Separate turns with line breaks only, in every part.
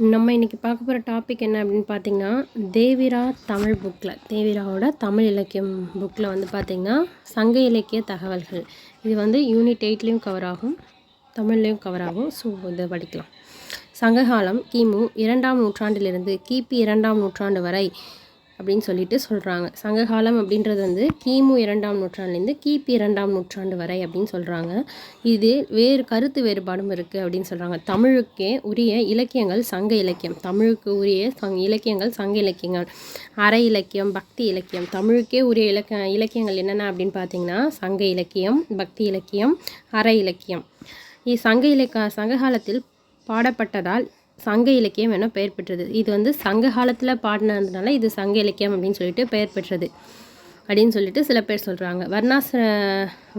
நம்ம இன்றைக்கி பார்க்க போகிற டாபிக் என்ன அப்படின்னு பார்த்தீங்கன்னா தேவிரா தமிழ் புக்கில் தேவிராவோட தமிழ் இலக்கியம் புக்கில் வந்து பார்த்திங்கன்னா சங்க இலக்கிய தகவல்கள். இது வந்து யூனிட் எயிட்லேயும் கவர் ஆகும் தமிழ்லேயும் கவர் ஆகும். ஸோ இதை படிக்கலாம். சங்ககாலம் கிமு இரண்டாம் நூற்றாண்டிலிருந்து கிபி இரண்டாம் நூற்றாண்டு வரை அப்படின்னு சொல்லிட்டு சொல்கிறாங்க சங்ககாலம் அப்படின்றது வந்து கிமு இரண்டாம் நூற்றாண்டுலேருந்து கிபி இரண்டாம் நூற்றாண்டு வரை அப்படின்னு சொல்கிறாங்க இது வேறு கருத்து வேறுபாடும் இருக்குது அப்படின்னு சொல்கிறாங்க தமிழுக்கே உரிய இலக்கியங்கள் சங்க இலக்கியம். தமிழுக்கு உரிய சங் இலக்கியங்கள் சங்க இலக்கியங்கள். அரை இலக்கியம் பக்தி இலக்கியம். தமிழுக்கே உரிய இலக்க இலக்கியங்கள் என்னென்ன அப்படின்னு பார்த்தீங்கன்னா சங்க இலக்கியம் பக்தி இலக்கியம் அரை இலக்கியம். இ சங்க இலக்க சங்க காலத்தில் பாடப்பட்டதால் சங்க இலக்கியம் என பெயர் பெற்றது. இது வந்து சங்க காலத்தில் பாடினதுனால இது சங்க இலக்கியம் அப்படின்னு சொல்லிட்டு பெயர் பெற்றது அப்படின்னு சொல்லிட்டு சில பேர் சொல்கிறாங்க வர்ணாச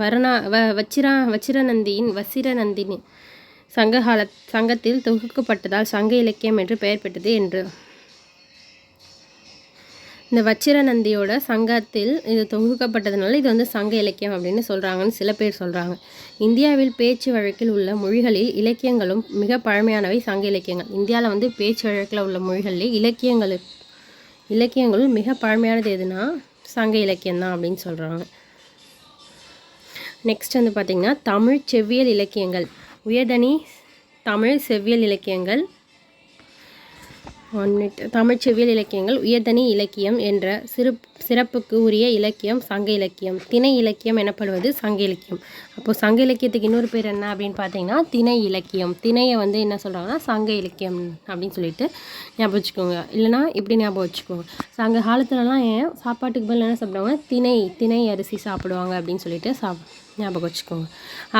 வர்ணா வ வச்சிரா வச்சிரநந்தியின் வசிரநந்தினி சங்ககால சங்கத்தில் தொகுக்கப்பட்டதால் சங்க இலக்கியம் என்று பெயர் பெற்றது என்று இந்த வச்சிரநந்தியோட சங்கத்தில் இது தொகுக்கப்பட்டதுனால இது வந்து சங்க இலக்கியம் அப்படின்னு சொல்கிறாங்கன்னு சில பேர் சொல்கிறாங்க இந்தியாவில் பேச்சு வழக்கில் உள்ள மொழிகளில் இலக்கியங்களும் மிக பழமையானவை சங்க இலக்கியங்கள். இந்தியாவில் வந்து பேச்சு வழக்கில் உள்ள மொழிகளில் இலக்கியங்கள் இலக்கியங்களும் மிக பழமையானது எதுனா சங்க இலக்கியம் தான் அப்படின்னு சொல்கிறாங்க நெக்ஸ்ட் வந்து பார்த்திங்கன்னா தமிழ் செவ்வியல் இலக்கியங்கள். உயர்தனி தமிழ் செவ்வியல் இலக்கியங்கள். தமிழ் செவ்வியல் இலக்கியங்கள் உயர்தனி இலக்கியம் என்ற சிறு சிறப்புக்கு உரிய இலக்கியம் சங்க இலக்கியம். திணை இலக்கியம் எனப்படுவது சங்க இலக்கியம். அப்போது சங்க இலக்கியத்துக்கு இன்னொரு பேர் என்ன அப்படின்னு பார்த்தீங்கன்னா திணை இலக்கியம். திணையை வந்து என்ன சொல்கிறாங்கன்னா சங்க இலக்கியம் அப்படின்னு சொல்லிட்டு ஞாபகம் வச்சுக்கோங்க. இல்லைனா இப்படி ஞாபகம் வச்சுக்கோங்க. சங்க காலத்துலலாம் ஏன் சாப்பாட்டுக்கு பதில் என்ன சாப்பிடுவாங்க திணை திணை அரிசி சாப்பிடுவாங்க அப்படின்னு சொல்லிட்டு சாப் ஞாபகம் வச்சுக்கோங்க.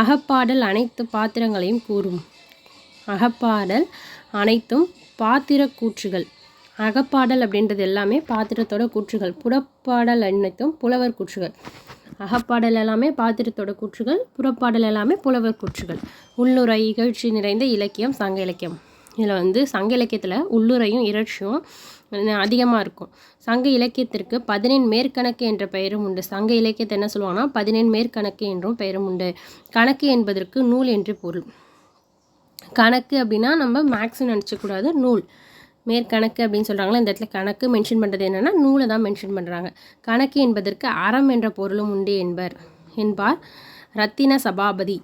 அகப்பாடல் அனைத்து பாத்திரங்களையும் கூறும். அகப்பாடல் அனைத்தும் பாத்திர கூற்றுகள். அகப்பாடல் அப்படின்றது எல்லாமே பாத்திரத்தோட கூற்றுகள். புறப்பாடல் அனைத்தும் புலவர் கூற்றுகள். அகப்பாடல் எல்லாமே பாத்திரத்தோட கூற்றுகள் புறப்பாடல் எல்லாமே புலவர் கூற்றுகள். உள்ளுரை இகழ்ச்சி நிறைந்த இலக்கியம் சங்க இலக்கியம். இதில் வந்து சங்க இலக்கியத்தில் உள்ளுரையும் இகழ்ச்சியும் அதிகமாக இருக்கும். சங்க இலக்கியத்திற்கு பதினெண் மேற்கணக்கு என்ற பெயரும் உண்டு. சங்க இலக்கியத்தை என்ன சொல்லுவாங்கன்னா பதினெண் மேற்கணக்கு என்றும் பெயரும் உண்டு. கணக்கு என்பதற்கு நூல் என்று பொருள். கணக்கு அப்படின்னா நம்ம மேக்ஸ்னு நினச்சக்கூடாது நூல். மேற்கணக்கு அப்படின்னு சொல்கிறாங்களா இந்த இடத்துல கணக்கு மென்ஷன் பண்ணுறது என்னென்னா நூலை தான் மென்ஷன் பண்ணுறாங்க கணக்கு என்பதற்கு அறம் என்ற பொருளும் உண்டு என்பர் என்பார். ரத்தின சபாபதி.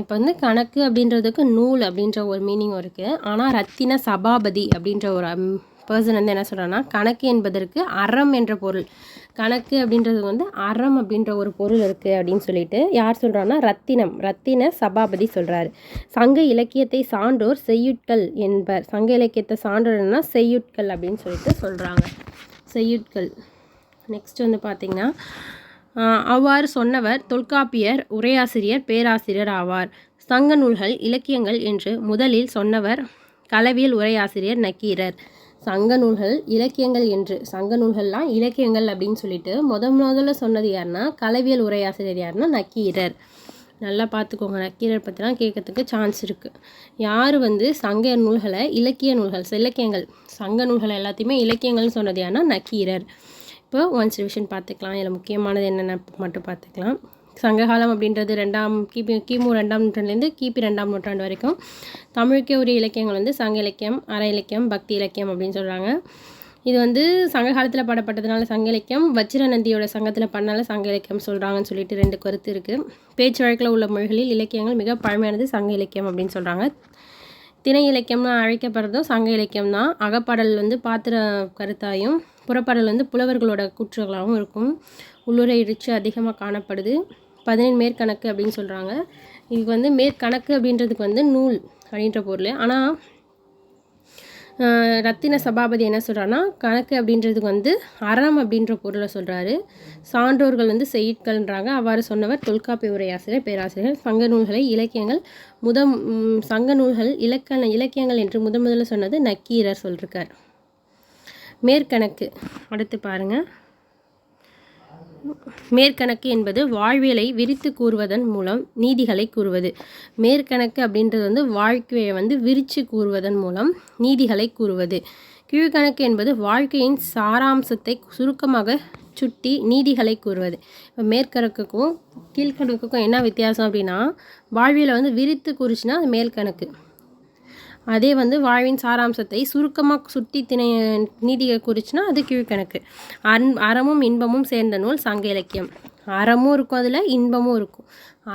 இப்போ வந்து கணக்கு அப்படின்றதுக்கு நூல் அப்படின்ற ஒரு மீனிங் இருக்குது ஆனால் ரத்தின சபாபதி அப்படின்ற ஒரு um, பர்சன் வந்து என்ன சொல்கிறான்னா கணக்கு என்பதற்கு அறம் என்ற பொருள். கணக்கு அப்படின்றது வந்து அறம் அப்படின்ற ஒரு பொருள் இருக்குது அப்படின்னு சொல்லிட்டு யார் சொல்கிறான்னா ரத்தினம். ரத்தின சபாபதி சொல்கிறாரு சங்க இலக்கியத்தை சான்றோர் செய்யுட்கள் என்பர். சங்க இலக்கியத்தை சான்றோர்னா செய்யுட்கள் அப்படின்னு சொல்லிட்டு சொல்கிறாங்க செய்யுட்கள். நெக்ஸ்ட் வந்து பார்த்திங்கன்னா அவ்வாறு சொன்னவர் தொல்காப்பியர் உரையாசிரியர் பேராசிரியர் ஆவார். சங்க நூல்கள் இலக்கியங்கள் என்று முதலில் சொன்னவர் களவியல் உரையாசிரியர் நக்கீரர். சங்க நூல்கள் இலக்கியங்கள் என்று. சங்க நூல்கள்லாம் இலக்கியங்கள் அப்படின்னு சொல்லிட்டு முத முதல்ல சொன்னது யாருன்னா கலவியல் உரையாசிரியர் யாருன்னா நக்கீரர். நல்லா பார்த்துக்கோங்க நக்கீரர் பற்றிலாம் கேட்கறதுக்கு சான்ஸ் இருக்குது யார் வந்து சங்க நூல்களை இலக்கிய நூல்கள் இலக்கியங்கள் சங்க நூல்கள் எல்லாத்தையுமே இலக்கியங்கள்னு சொன்னது யாருன்னா நக்கீரர். இப்போ ஒன்ஸ் ரிவிஷன் பார்த்துக்கலாம். இதில் முக்கியமானது என்னென்ன மட்டும் பார்த்துக்கலாம். சங்ககாலம் அப்படின்றது ரெண்டாம் கிபி கிமு ரெண்டாம் நூற்றாண்டுலேருந்து கிபி ரெண்டாம் நூற்றாண்டு வரைக்கும். தமிழுக்கே உரிய இலக்கியங்கள் வந்து சங்க இலக்கியம் அற இலக்கியம் பக்தி இலக்கியம் அப்படின்னு சொல்கிறாங்க இது வந்து சங்க காலத்தில் பாடப்பட்டதுனால சங்க இலக்கியம் வச்சிர நந்தியோட சங்கத்தில் பண்ணால சங்க இலக்கியம் சொல்கிறாங்கன்னு சொல்லிட்டு ரெண்டு கருத்து இருக்குது பேச்சு வழக்கில் உள்ள மொழிகளில் இலக்கியங்கள் மிக பழமையானது சங்க இலக்கியம் அப்படின்னு சொல்கிறாங்க திணை இலக்கியம்னு அழைக்கப்படுறதும் சங்க இலக்கியம் தான் அகப்பாடல் வந்து பாத்திர கருத்தாயும் புறப்பாடல் வந்து புலவர்களோட கூற்றுகளாகவும் இருக்கும். உள்ளுரை இடிச்சு அதிகமாக காணப்படுது. பதினேழு மேற்கணக்கு அப்படின்னு சொல்கிறாங்க இதுக்கு வந்து மேற்கணக்கு அப்படின்றதுக்கு வந்து நூல் அப்படின்ற பொருள். ஆனால் ரத்தின சபாபதி என்ன சொல்கிறான்னா கணக்கு அப்படின்றதுக்கு வந்து அறம் அப்படின்ற பொருளை சொல்கிறாரு சான்றோர்கள் வந்து செய்யிட்கள்ன்றாங்க அவ்வாறு சொன்னவர் தொல்காப்பிய உரையாசிரியர் பேராசிரியர். சங்க நூல்களை இலக்கியங்கள் முத சங்க நூல்கள் இலக்கண இலக்கியங்கள் என்று முதன் முதல்ல சொன்னது நக்கீரர் சொல்லியிருக்கார் மேற்கணக்கு. அடுத்து பாருங்கள் மேற்கணக்கு என்பது வாழ்வியலை விரித்து கூறுவதன் மூலம் நீதிகளை கூறுவது. மேற்கணக்கு அப்படின்றது வந்து வாழ்க்கையை வந்து விரித்து கூறுவதன் மூலம் நீதிகளை கூறுவது. கீழ்கணக்கு என்பது வாழ்க்கையின் சாராம்சத்தை சுருக்கமாக சுட்டி நீதிகளை கூறுவது. இப்போ மேற்கணக்குக்கும் கீழ்கணக்குக்கும் என்ன வித்தியாசம் அப்படின்னா வாழ்வியலை வந்து விரித்து கூறுச்சுன்னா அது மேல்கணக்கு. அதே வந்து வாழ்வின் சாராம்சத்தை சுருக்கமாக சுட்டி திணை நீதியை குறிச்சுன்னா அது கீழ்கணக்கு. அன் அறமும் இன்பமும் சேர்ந்த நூல் சங்க இலக்கியம். அறமும் இருக்கும் அதில் இன்பமும் இருக்கும்.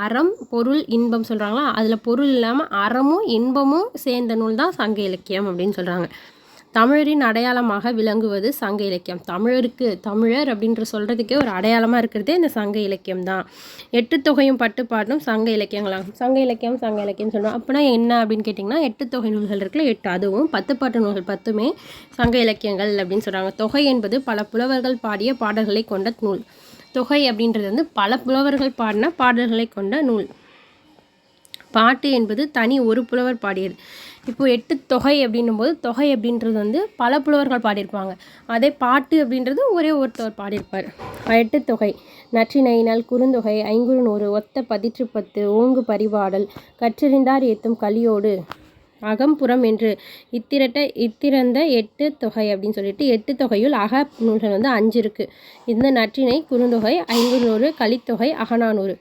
அறம் பொருள் இன்பம் சொல்கிறாங்களா அதில் பொருள் இல்லாமல் அறமும் இன்பமும் சேர்ந்த நூல் தான் சங்க இலக்கியம் அப்படின்னு சொல்கிறாங்க தமிழரின் அடையாளமாக விளங்குவது சங்க இலக்கியம். தமிழருக்கு தமிழர் அப்படின்ற சொல்கிறதுக்கே ஒரு அடையாளமாக இருக்கிறதே இந்த சங்க இலக்கியம் தான் எட்டு தொகையும் பட்டுப்பாட்டும் சங்க இலக்கியங்களாகும் சங்க இலக்கியம் சங்க இலக்கியம் சொல்லுவோம் அப்படின்னா என்ன அப்படின்னு கேட்டிங்கன்னா எட்டு தொகை நூல்கள் இருக்குல்ல எட்டு அதுவும் பத்து பாட்டு நூல்கள் பத்துமே சங்க இலக்கியங்கள் அப்படின்னு சொல்கிறாங்க தொகை என்பது பல புலவர்கள் பாடிய பாடல்களை கொண்ட நூல். தொகை அப்படின்றது வந்து பல புலவர்கள் பாடின பாடல்களை கொண்ட நூல். பாட்டு என்பது தனி ஒரு புலவர் பாடியது. இப்போது எட்டு தொகை அப்படின்னும் போது தொகை அப்படின்றது வந்து பல புலவர்கள் பாடியிருப்பாங்க. அதே பாட்டு அப்படின்றது ஒரே ஒருத்தவர் பாடியிருப்பார். எட்டு தொகை. நற்றினையினால் குறுந்தொகை ஐங்குறு நூறு ஒத்த பதிற்று பத்து ஓங்கு பரிபாடல் கற்றறிந்தார் ஏத்தும் கலியோடு அகம்புறம் என்று இத்திரட்ட இத்திறந்த எட்டு தொகை அப்படின்னு சொல்லிட்டு எட்டு தொகையுள் அக நூல்கள் வந்து அஞ்சு இருக்குது இந்த நற்றினை குறுந்தொகை ஐங்குறு நூறு கலித்தொகை அகநானூறு.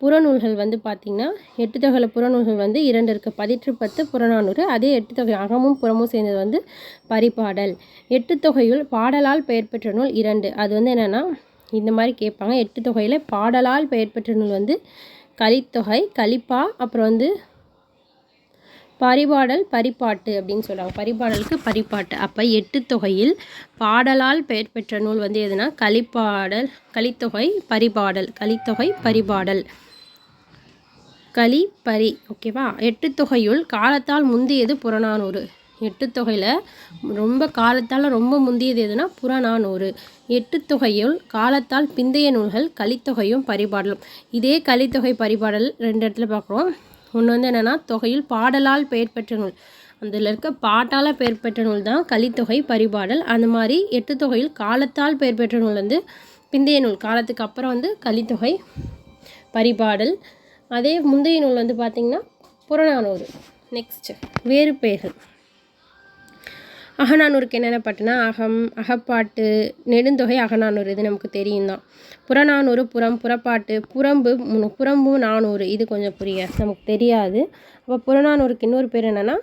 புறநூல்கள் வந்து பார்த்திங்கன்னா எட்டு தொகையில் புறநூல்கள் வந்து இரண்டு இருக்குது பதிற்று பத்து புறநானூறு. அதே எட்டு தொகை அகமும் புறமும் சேர்ந்தது வந்து பரிபாடல். எட்டு தொகையுள் பாடலால் பெயர் பெற்ற நூல் இரண்டு. அது வந்து என்னென்னா இந்த மாதிரி கேட்பாங்க. எட்டு தொகையில் பாடலால் பெயர் பெற்ற நூல் வந்து கலித்தொகை கலிப்பா அப்புறம் வந்து பரிபாடல் பரிப்பாட்டு அப்படின்னு சொல்கிறாங்க பரிபாடலுக்கு பரிப்பாட்டு. அப்போ எட்டு தொகையில் பாடலால் பெயர் பெற்ற நூல் வந்து எதுனா? கலிப்பாடல் கலித்தொகை பரிபாடல். கலித்தொகை பரிபாடல். களி பரி ஓகேவா எட்டு தொகையுள் காலத்தால் முந்தியது புறநானூறு. எட்டு தொகையில் ரொம்ப காலத்தால் ரொம்ப முந்தியது எதுனா? புறநானூறு. எட்டு தொகையுள் காலத்தால் பிந்தைய நூல்கள் கலித்தொகையும் பரிபாடலும். இதே கலித்தொகை பரிபாடல் ரெண்டு இடத்துல பார்க்குறோம். ஒன்று வந்து என்னென்னா தொகையில் பாடலால் பெயர் பெற்ற நூல். அதில் இருக்க பாட்டால் பெயர் பெற்ற நூல் தான் கலித்தொகை பரிபாடல். அந்த மாதிரி எட்டு தொகையில் காலத்தால் பெயர் பெற்ற நூல் வந்து பிந்தைய நூல். காலத்துக்கு அப்புறம் வந்து கலித்தொகை பரிபாடல். அதே முந்தைய நூல் வந்து பார்த்திங்கன்னா புறநானூறு. நெக்ஸ்ட்டு வேறு பெயர்கள். அகநானூருக்கு என்னென்ன பாட்டுனா அகம் அகப்பாட்டு நெடுந்தொகை அகநானூறு இது நமக்கு தெரியும் தான் புறநானூறு புறம் புறப்பாட்டு புறம்பு புறம்பு நானூறு இது கொஞ்சம் புரிய நமக்கு தெரியாது. அப்போ புறநானூருக்கு இன்னொரு பேர் என்னென்னா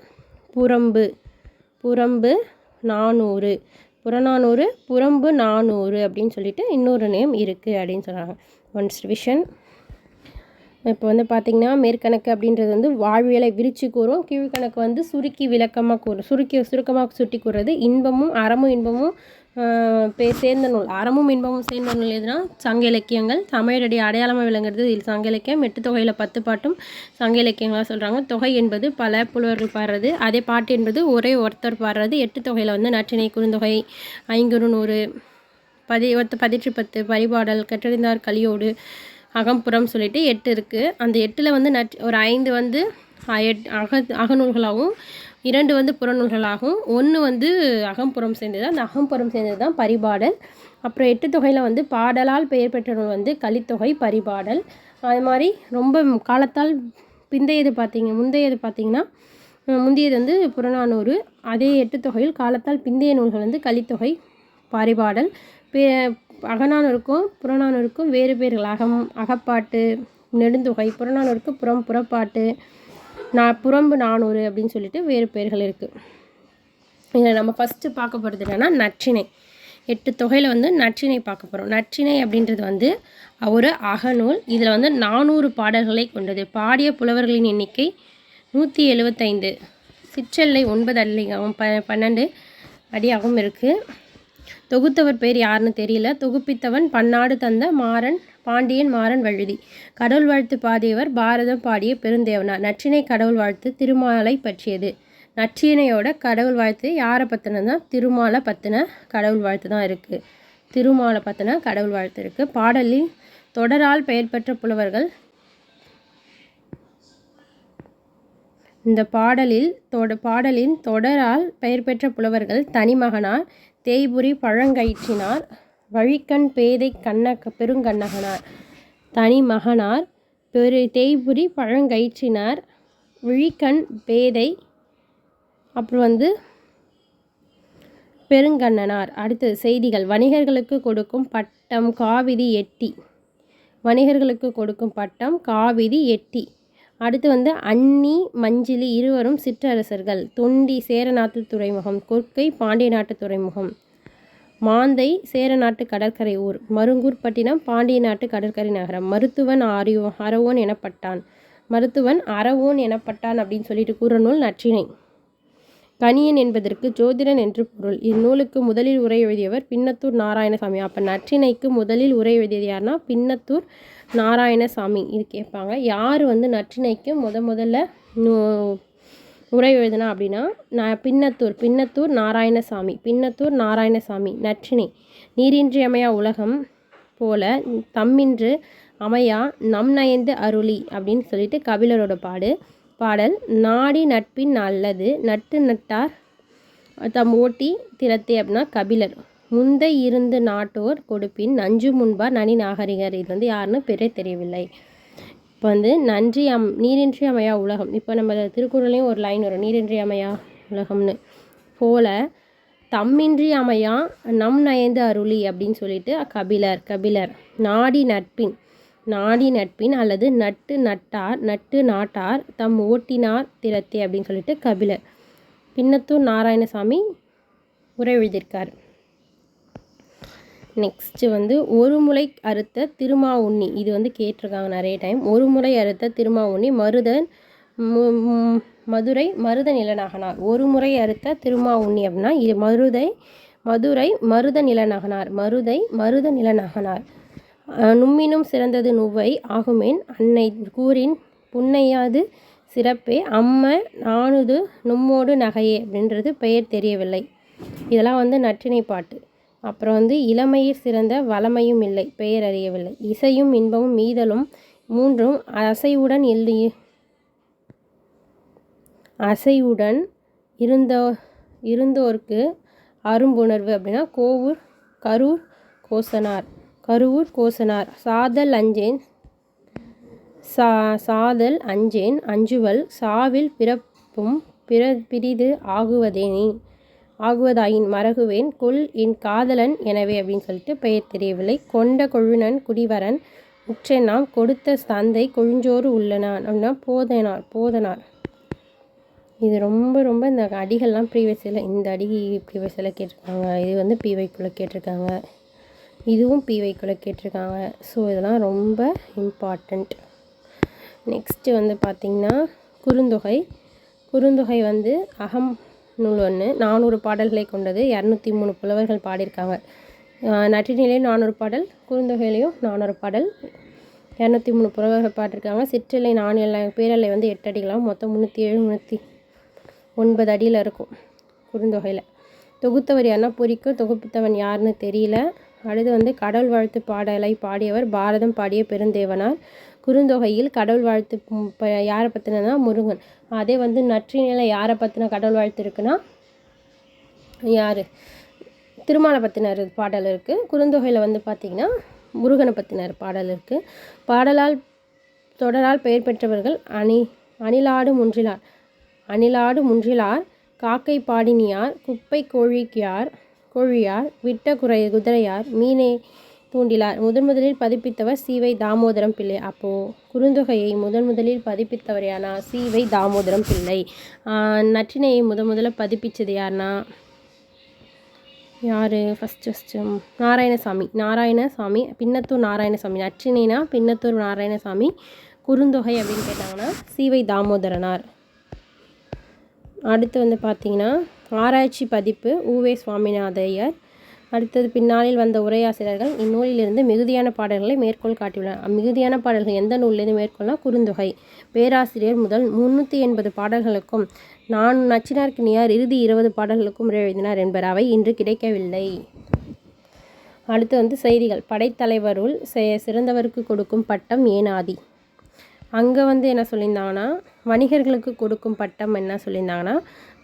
புறம்பு. புறம்பு நானூறு. புறநானூறு புறம்பு நானூறு அப்படின்னு சொல்லிட்டு இன்னொரு நேம் இருக்குது அப்படின்னு சொல்கிறாங்க ஒன்ஸ் ரிவிஷன் இப்போ வந்து பார்த்திங்கன்னா மேற்கணக்கு அப்படின்றது வந்து வாழ்வியலை விரித்து கூறும். கீழ்கணக்கு வந்து சுருக்கி விளக்கமாக கூறும் சுருக்கி சுருக்கமாக சுட்டி கூறுறது. இன்பமும் அறமும் இன்பமும் பே சேர்ந்த நூல். அறமும் இன்பமும் சேர்ந்த நூல் எதுனா? சங்க இலக்கியங்கள். தமிழடி அடையாளமாக விளங்குறது இதில் சங்க இலக்கியம். எட்டு தொகையில் பத்து பாட்டும் சங்க இலக்கியங்களாக சொல்கிறாங்க தொகை என்பது பல புலவர்கள் பாடுறது. அதே பாட்டு என்பது ஒரே ஒருத்தர் பாடுறது. எட்டு தொகையில் வந்து நற்றினை குறுந்தொகை ஐங்குறு நூறு பதி ஒருத்த பதிற்று பத்து பரிபாடல் கற்றறிந்தார் கலியோடு அகம்புறம் சொல்லிட்டு எட்டு இருக்குது அந்த எட்டில் வந்து நட் ஒரு ஐந்து வந்து எட் அக அகநூல்களாகவும் இரண்டு வந்து புறநூல்களாகவும் ஒன்று வந்து அகம்புறம் சேர்ந்தது. அந்த அகம்புறம் சேர்ந்தது தான் பரிபாடல். அப்புறம் எட்டு தொகையில் வந்து பாடலால் பெயர் பெற்ற நூல் வந்து கலித்தொகை பரிபாடல். அது மாதிரி ரொம்ப காலத்தால் பிந்தையது பார்த்தீங்க முந்தையது பார்த்திங்கன்னா முந்தையது வந்து புறநானூறு. அதே எட்டு தொகையில் காலத்தால் பிந்தைய நூல்கள் வந்து கலித்தொகை பரிபாடல். அகநானூருக்கும் புறநானூருக்கும் வேறு பேர்கள் அகம் அகப்பாட்டு நெடுந்தொகை புறநானூருக்கு புறம் புறப்பாட்டு நான் புறம்பு நானூறு அப்படின்னு சொல்லிட்டு வேறு பேர்கள் இருக்குது இதில் நம்ம ஃபஸ்ட்டு பார்க்க போகிறது என்னென்னா நற்றினை எட்டு தொகையில் வந்து நற்றினை பார்க்க போகிறோம் நற்றினை அப்படின்றது வந்து ஒரு அகநூல். இதில் வந்து நானூறு பாடல்களை கொண்டது. பாடிய புலவர்களின் எண்ணிக்கை நூற்றி எழுபத்தைந்து சிற்றல்லை ஒன்பது அடியாகவும் ப பன்னெண்டு அடியாகவும் இருக்குது தொகுத்தவர் பேர் யாருன்னு தெரியல. தொகுப்பித்தவன் பன்னாடு தந்த மாறன் பாண்டியன் மாறன் வழுதி. கடவுள் வாழ்த்து பாடியவர் பாரதம் பாடிய பெருந்தேவனார். நற்றினை கடவுள் வாழ்த்து திருமாலை பற்றியது. நற்றினையோட கடவுள் வாழ்த்து யாரை பற்றினதுனா திருமாலை பற்றின கடவுள் வாழ்த்து தான் இருக்குது திருமாலை பற்றின கடவுள் வாழ்த்து இருக்குது பாடலில் தொடரால் பெயர் பெற்ற புலவர்கள் இந்த பாடலில் தொட பாடலின் தொடரால் பெயர் பெற்ற புலவர்கள் தனிமகனார் தேய்புரி பழங்கயிற்றினார் வழிக்கண் பேதை கண்ண பெருங்கண்ணகனார் தனிமகனார் பெரு தேய்புரி பழங்கயிற்றினார் விழிக்கண் பேதை அப்புறம் வந்து பெருங்கண்ணனார். அடுத்தது செய்திகள். வணிகர்களுக்கு கொடுக்கும் பட்டம் காவிதி எட்டி. வணிகர்களுக்கு கொடுக்கும் பட்டம் காவிதி எட்டி. அடுத்து வந்து அன்னி மஞ்சிலி இருவரும் சிற்றரசர்கள். தொண்டி சேரநாட்டு துறைமுகம் கொற்கை பாண்டிய நாட்டு துறைமுகம். மாந்தை சேரநாட்டு கடற்கரை ஊர். மருங்கூர்பட்டினம் பாண்டிய நாட்டு கடற்கரை நகரம். மருத்துவன் ஆரியோ அரவோன் எனப்பட்டான். மருத்துவன் அரவோன் எனப்பட்டான் அப்படின்னு சொல்லிட்டு கூறநூல் நற்றினை. கணியன் என்பதற்கு ஜோதிடன் என்று பொருள். இந்நூலுக்கு முதலில் உரை எழுதியவர் பின்னத்தூர் நாராயணசாமி. அப்போ நற்றினைக்கு முதலில் உரை எழுதியது யாருன்னா பின்னத்தூர் நாராயணசாமி இது கேட்பாங்க. யார் வந்து நற்றினைக்கு முத முதல்ல நூ- உரை எழுதினா அப்படின்னா நான் பின்னத்தூர் பின்னத்தூர் நாராயணசாமி பின்னத்தூர் நாராயணசாமி நற்றினை நீரின்றியமையா உலகம் போல தம்மின்று அமையா நம் நயந்து அருளி அப்படின்னு சொல்லிட்டு கபிலரோட பாடு பாடல் நாடி நட்பின் நல்லது நட்டு நட்டார் தம் ஓட்டி திறத்தே அப்படின்னா கபிலர். முந்தை இருந்து நாட்டோர் கொடுப்பின் நஞ்சு முன்பார் நனி நாகரிகர். இது வந்து யாருன்னு பெரிய தெரியவில்லை. இப்போ வந்து நன்றி அம் நீரின்றி அமையா உலகம். இப்போ நம்ம திருக்குறளையும் ஒரு லைன் வரும். நீரின்றி அமையா உலகம்னு. போல தம்மின்றி அமையா நம் நயந்து அருளி அப்படின்னு சொல்லிட்டு கபிலர் கபிலர். நாடி நட்பின் நாடி நட்பின் அல்லது நட்டு நட்டார் நட்டு நாட்டார் தம் ஓட்டினார் திறத்தே அப்படின்னு சொல்லிட்டு கபிலர். பின்னத்தூர் நாராயணசாமி உரை எழுதியிருக்கார். நெக்ஸ்ட்டு வந்து ஒரு முறை அறுத்த திருமா உண்ணி இது வந்து கேட்டிருக்காங்க நிறைய டைம் ஒரு முறை அறுத்த திருமாவுண்ணி மருதன் மு- மதுரை மருத நிலநகனார். ஒரு முறை அறுத்த திருமா உண்ணி அப்படின்னா இது மருதை மதுரை மருத நிலநகனார். மருதை மருத நிலநகனார். நும்மினும் சிறந்தது நுவை ஆகுமேன் அன்னை கூறின் புன்னையாது சிறப்பே அம்ம நானுது நும்மோடு நகையே அப்படின்றது பெயர் தெரியவில்லை. இதெல்லாம் வந்து நற்றினை பாட்டு அப்புறம் வந்து இளமையில் சிறந்த வளமையும் இல்லை பெயர் அறியவில்லை. இசையும் இன்பமும் மீதலும் மூன்றும் அசைவுடன் எழுதி அசைவுடன் இருந்த இருந்தோர்க்கு அரும்புணர்வு அப்படின்னா கோவூர் கரூர் கோசனார் கருவூர் கோசனார். சாதல் அஞ்சேன் சா சாதல் அஞ்சேன் அஞ்சுவல் சாவில் பிறப்பும் பிற பிரிது ஆகுவதேனே ஆகுவதாயின் மறகுவேன் கொல் என் காதலன் எனவே அப்படின்னு சொல்லிட்டு பெயர் தெரியவில்லை. கொண்ட கொழுனன் குடிவரன் உற்றெனாம் கொடுத்த தந்தை கொழுஞ்சோறு உள்ளனான் அப்படின்னா போதனார் போதனார். இது ரொம்ப ரொம்ப இந்த அடிகள்லாம் ப்ரீவியஸில் இந்த அடி ப்ரீவியஸில் கேட்டிருக்காங்க. இது வந்து பிவைக்குள்ளே கேட்டிருக்காங்க. இதுவும் பிவைக்குள்ளே கேட்டிருக்காங்க. ஸோ இதெல்லாம் ரொம்ப இம்பார்ட்டண்ட் நெக்ஸ்ட்டு வந்து பார்த்திங்கன்னா குறுந்தொகை. குறுந்தொகை வந்து அகம் நூல் ஒன்று நானூறு பாடல்களை கொண்டது இரநூத்தி மூணு புலவர்கள் பாடியிருக்காங்க. நற்றினிலையும் நானூறு பாடல் குறுந்தொகையிலையும் நானூறு பாடல் இரநூத்தி மூணு புலவர்கள் பாடியிருக்காங்க. சிற்றலை நானிலை பேரலை வந்து எட்டு அடிகளாகும் மொத்தம் முந்நூற்றி ஏழு முந்நூற்றி ஒன்பது அடியில் இருக்கும் குறுந்தொகையில். தொகுத்தவர் யாருன்னா பொறிக்கும் தொகுப்பித்தவன் யாருன்னு தெரியல. அடுத்து வந்து கடவுள் வாழ்த்து பாடலை பாடியவர் பாரதம் பாடிய பெருந்தேவனார். குறுந்தொகையில் கடவுள் வாழ்த்து இப்போ யாரை பற்றினா முருகன். அதே வந்து நற்றினியில் யாரை பற்றின கடவுள் வாழ்த்து இருக்குன்னா யார்? திருமாலை பற்றினார் பாடல் இருக்குது குறுந்தொகையில் வந்து பார்த்திங்கன்னா முருகனை பற்றினார் பாடல் இருக்குது பாடலால் தொடரால் பெயர் பெற்றவர்கள் அணி அணிலாடு முன்றிலார். அணிலாடு முன்றிலார் காக்கை பாடினியார் குப்பை கோழிக்கியார் கோழியார் விட்ட குறை குதிரையார் மீனே தூண்டிலார். முதன் முதலில் பதிப்பித்தவர் சிவை தாமோதரம் பிள்ளை. அப்போது குறுந்தொகையை முதன் முதலில் பதிப்பித்தவர் யானா சிவை தாமோதரம் பிள்ளை. நற்றினையை முத முதல்ல பதிப்பித்தது யாருன்னா யார்? First first um, Narayanasamy. Narayanasamy Pinnathur Narayanasamy. நற்றினைனா பின்னத்தூர் நாராயணசாமி குறுந்தொகை அப்படின்னு கேட்டாங்கன்னா சிவை தாமோதரனார். அடுத்து வந்து பார்த்தீங்கன்னா ஆராய்ச்சி பதிப்பு ஊவே சுவாமிநாதையர் அடுத்தது பின்னாளில் வந்த உரையாசிரியர்கள் இந்நூலிலிருந்து மிகுதியான பாடல்களை மேற்கோள் காட்டியுள்ளனர். அம்மிகுதியான பாடல்கள் எந்த நூலிலிருந்து மேற்கோள்னா குறுந்தொகை. பேராசிரியர் முதல் முன்னூற்றி எண்பது பாடல்களுக்கும் நான் நச்சினார்கினியார் இறுதி இருபது பாடல்களுக்கும் எழுதினார் என்பர் அவை இன்று கிடைக்கவில்லை. அடுத்து வந்து செய்திகள். படைத்தலைவருள் செ- சிறந்தவருக்கு கொடுக்கும் பட்டம் ஏனாதி. அங்கே வந்து என்ன சொல்லியிருந்தாங்கன்னா வணிகர்களுக்கு கொடுக்கும் பட்டம் என்ன சொல்லியிருந்தாங்கன்னா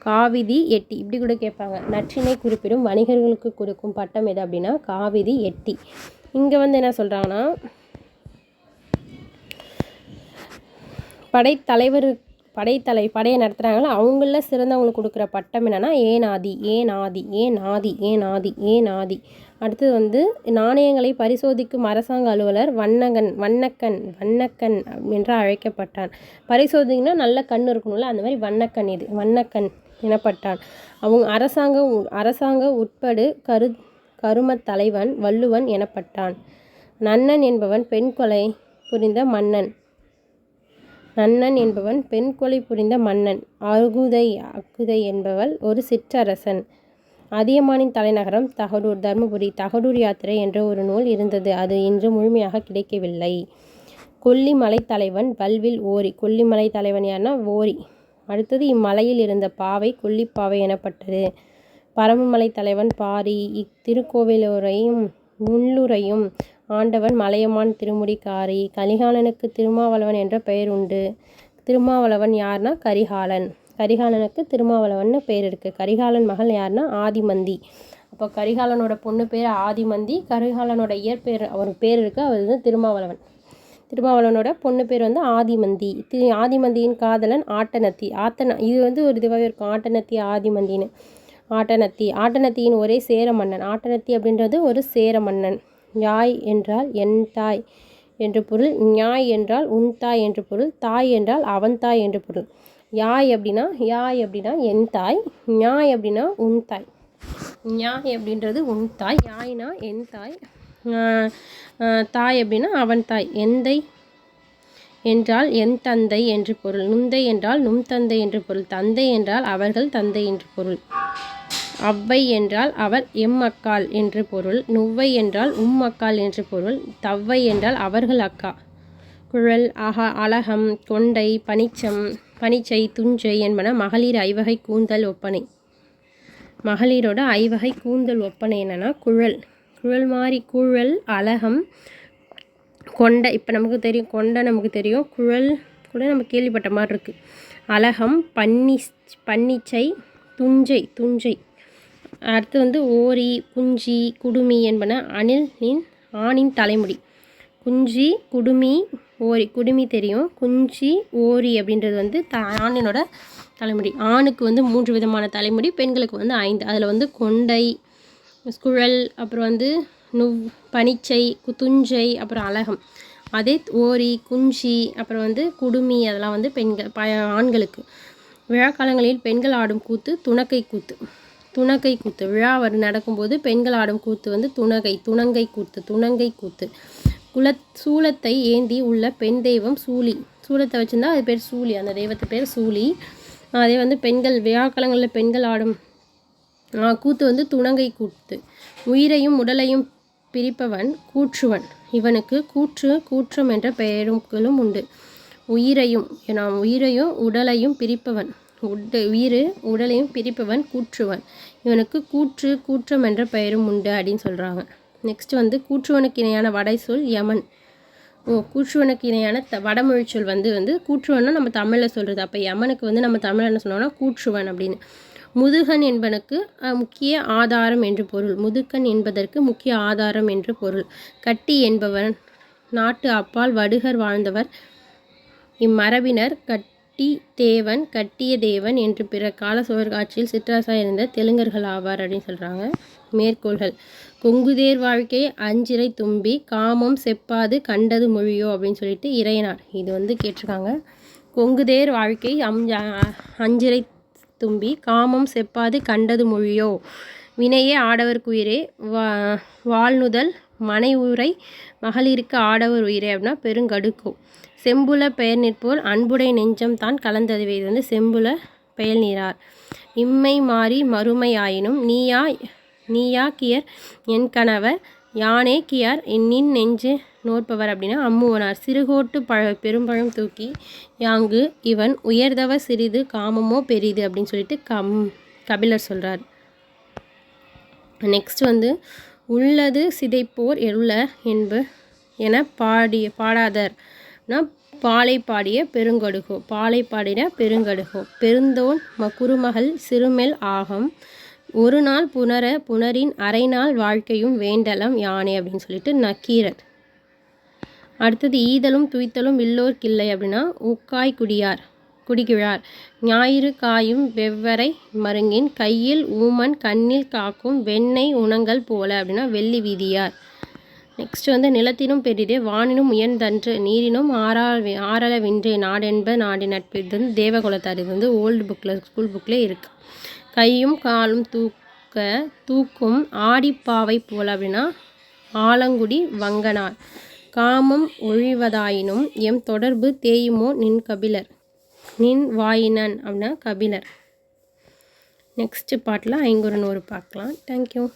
காவிதி எட்டி. இப்படி கூட கேட்பாங்க. நற்றினை குறிப்பிடும் வணிகர்களுக்கு கொடுக்கும் பட்டம் எது அப்படின்னா காவிதி எட்டி. இங்கே வந்து என்ன சொல்கிறாங்கன்னா படைத்தலைவர் படைத்தலை படையை நடத்துகிறாங்களோ அவங்கள சிறந்தவங்களுக்கு கொடுக்குற பட்டம் என்னென்னா ஏனாதி ஏனாதி ஏனாதி ஏனாதி ஏனாதி. அடுத்தது வந்து நாணயங்களை பரிசோதிக்கும் அரசாங்க அலுவலர் வண்ணகன் வண்ணக்கன் வண்ணக்கன் என்று அழைக்கப்பட்டான் பரிசோதிங்கன்னா நல்ல கண் இருக்கணும்ல அந்த மாதிரி வண்ணக்கன் இது வண்ணக்கன் எனப்பட்டான். அவங்க அரசாங்க அரசாங்க உட்படு கரு கருமத் தலைவன் வள்ளுவன் எனப்பட்டான். நன்னன் என்பவன் பெண் கொலை புரிந்த மன்னன். நன்னன் என்பவன் பெண் கொலை புரிந்த மன்னன். அகுதை அக்குதை என்பவள் ஒரு சிற்றரசன். அதியமானின் தலைநகரம் தகடூர் தர்மபுரி தகடூர் யாத்திரை என்ற ஒரு நூல் இருந்தது. அது இன்று முழுமையாக கிடைக்கவில்லை. கொல்லிமலை தலைவன் வல்வில் ஓரி. கொல்லிமலை தலைவன் யாருன்னா ஓரி. அடுத்தது இம்மலையில் இருந்த பாவை கொல்லிப்பாவை எனப்பட்டது. பரமமலை தலைவன் பாரி இத்திருக்கோவிலூரையும் முள்ளுரையும் ஆண்டவன் மலையமான் திருமுடிக்காரி கரிகாலனுக்கு திருமாவளவன் என்ற பெயர் உண்டு. திருமாவளவன் யார்னா கரிகாலன். கரிகாலனுக்கு திருமாவளவன்னு பேர் இருக்குது கரிகாலன் மகள் யார்னா ஆதிமந்தி. அப்போ கரிகாலனோட பொண்ணு பேர் ஆதிமந்தி கரிகாலனோட இயற்பேர் அவர் பேர் இருக்குது அவர் வந்து திருமாவளவன். திருமாவளவனோட பொண்ணு பேர் வந்து ஆதிமந்தி. திரு ஆதிமந்தியின் காதலன் ஆட்டநத்தி. ஆத்தன இது வந்து ஒரு இதுவாகவே இருக்கும். ஆட்டநத்தி ஆதிமந்தின்னு. ஆட்டநத்தி. ஆட்டநத்தியின் ஒரே சேர மன்னன். ஆட்டநத்தி அப்படின்றது ஒரு சேர மன்னன். யாய் என்றால் என் தாய் என்று பொருள். ஞாய் என்றால் உன் தாய் என்று பொருள். தாய் என்றால் அவன் தாய் என்று பொருள். யாய் அப்படின்னா யாய் அப்படின்னா என் தாய். ஞாய் அப்படின்னா உன் தாய். ஞாய் அப்படின்றது உன் தாய். யாய்னா என் தாய். தாய் அப்படின்னா அவன் தாய். எந்தை? என்றால் என் தந்தை என்று பொருள். நுந்தை என்றால் நும் தந்தை என்று பொருள். தந்தை என்றால் அவர்கள் தந்தை என்று பொருள். அவ்வை என்றால் அவர் எம் அக்கால் என்று பொருள். நுவ்வை என்றால் உம் அக்கால் என்று பொருள். தவ்வை என்றால் அவர்கள் அக்கா. குழல் அக அழகம் கொண்டை பனிச்சம் பனிச்சை துஞ்சை என்பன மகளிர் ஐவகை கூந்தல் ஒப்பனை. மகளிரோட ஐவகை கூந்தல் ஒப்பனை என்னென்னா குழல். குழல் மாதிரி குழல் அழகம். கொண்டை இப்போ நமக்கு தெரியும் கொண்டை நமக்கு தெரியும். குழல் கூட நம்ம கேள்விப்பட்ட மாதிரி இருக்குது அழகம் பன்னி பன்னிச்சை துஞ்சை துஞ்சை. அடுத்து வந்து ஓரி குஞ்சி குடுமி என்பன அணிலின் ஆணின் தலைமுடி. குஞ்சி குடுமி ஓரி குடுமி தெரியும். குஞ்சி ஓரி அப்படின்றது வந்து த ஆணினோட தலைமுடி. ஆணுக்கு வந்து மூன்று விதமான தலைமுடி பெண்களுக்கு வந்து ஐந்து. அதில் வந்து கொண்டை குழல் அப்புறம் வந்து நுவ் பனிச்சை துஞ்சை அப்புறம் அழகம் அதே ஓரி குஞ்சி அப்புறம் வந்து குடுமி அதெல்லாம் வந்து பெண்கள் ப ஆண்களுக்கு. விழாக்காலங்களில் பெண்கள் ஆடும் கூத்து துணக்கை கூத்து. துணக்கை கூத்து. விழா நடக்கும்போது பெண்கள் ஆடும் கூத்து வந்து துணகை துணங்கை கூத்து துணங்கை கூத்து. குல சூலத்தை ஏந்தி உள்ள பெண் தெய்வம் சூலி. சூலத்தை வச்சுருந்தா அது பேர் சூலி. அந்த தெய்வத்து பேர் சூலி. அதே வந்து பெண்கள் விழாக்காலங்களில் பெண்கள் ஆடும் கூத்து வந்து துணங்கை கூத்து. உயிரையும் உடலையும் பிரிப்பவன் கூற்றுவன். இவனுக்கு கூற்று கூற்றம் என்ற பெயருக்களும் உண்டு. உயிரையும் நாம் உயிரையும் உடலையும் பிரிப்பவன். உட உயிர் உடலையும் பிரிப்பவன் கூற்றுவன். இவனுக்கு கூற்று கூற்றம் என்ற பெயரும் உண்டு அப்படின்னு சொல்கிறாங்க நெக்ஸ்ட் வந்து கூற்றுவனுக்கு இணையான வடை சொல் யமன். ஓ கூற்றுவனுக்கு இணையான த வடமொழி சொல் வந்து வந்து கூற்றுவன்னா நம்ம தமிழில் சொல்கிறது அப்போ யமனுக்கு வந்து நம்ம தமிழ் என்ன சொன்னோம்னா கூற்றுவன் அப்படின்னு. முதுகன் என்பனுக்கு முக்கிய ஆதாரம் என்று பொருள். முதுகன் என்பதற்கு முக்கிய ஆதாரம் என்று பொருள். கட்டி என்பவன் நாட்டு அப்பால் வடுகர் வாழ்ந்தவர். இம்மரபினர் கட்டி தேவன் கட்டிய தேவன் என்று பிற கால சுவர்காட்சியில் சிற்றரசாக இருந்த தெலுங்கர்கள் ஆவார் அப்படின்னு சொல்கிறாங்க மேற்கோள்கள். கொங்குதேர் வாழ்க்கை அஞ்சிரை தும்பி காமம் செப்பாது கண்டது மொழியோ அப்படின்னு சொல்லிட்டு இறையனார் இது வந்து கேட்டிருக்காங்க. கொங்குதேர் வாழ்க்கை அம் அஞ்சிரை தும்பி காமம் செப்பாது கண்டது மொழியோ? வினையே ஆடவர்க்குயிரே வா வாழ்நுதல் மனை உரை மகளிருக்கு ஆடவர் உயிரே அப்படின்னா பெருங்கடுக்கும் செம்புல பெயர் நிற்போல் அன்புடை நெஞ்சம் தான் கலந்ததுவே. இது வந்து செம்புல பெயர் நீரார் இம்மை மாறி மறுமை ஆயினும் நீயா நீயா கியர் என் கணவர் யானே கியார் என்னின் நெஞ்சு நோற்பவர் அப்படின்னா அம்முவனார். சிறுகோட்டு பழ பெரும்பழம் தூக்கி யாங்கு இவன் உயர்தவ சிறிது காமமோ பெரிது அப்படின்னு சொல்லிட்டு கம் கபிலர் சொல்கிறார் நெக்ஸ்ட் வந்து உள்ளது சிதைப்போர் எருள என்ப என பாடிய பாடாதர். பாலை பாடிய பெருங்கடுகோ பாலை பாடின பெருங்கடுகோ பெருந்தோன் ம குருமகள் சிறுமெல் ஆகம் ஒரு நாள் புனர புனரின் அரை நாள் வாழ்க்கையும் வேண்டலம் யானை அப்படின்னு சொல்லிட்டு நக்கீரர். அடுத்தது ஈதலும் துய்த்தலும் இல்லோர் கில்லை அப்படின்னா உக்காய் குடியார் குடிகிழார். ஞாயிறு காயும் வெவ்வரை மருங்கின் கையில் ஊமன் கண்ணில் காக்கும் வெண்ணெய் உணங்கள் போல அப்படின்னா வெள்ளி வீதியார். நெக்ஸ்ட் வந்து நிலத்தினும் பெரிதே வானினும் உயர்ந்தன்று நீரினும் ஆறால் ஆறளவின்றே நாடென்ப நாடி நட்பு இது வந்து தேவகுலத்தார் இது வந்து ஓல்டு புக்கில் ஸ்கூல் புக்கில் இருக்குது கையும் காலும் தூக்க தூக்கும் ஆடிப்பாவை போல அப்படின்னா ஆலங்குடி வங்கனார். காமம் ஒழிவதாயினும் எம் தொடர்பு தேயுமோ நின் கபிலர். நின் வாயினன் அப்படின்னா கபிலர். நெக்ஸ்ட் பாட்டில் ஐங்குறுநூறு பார்க்கலாம் தேங்க்யூ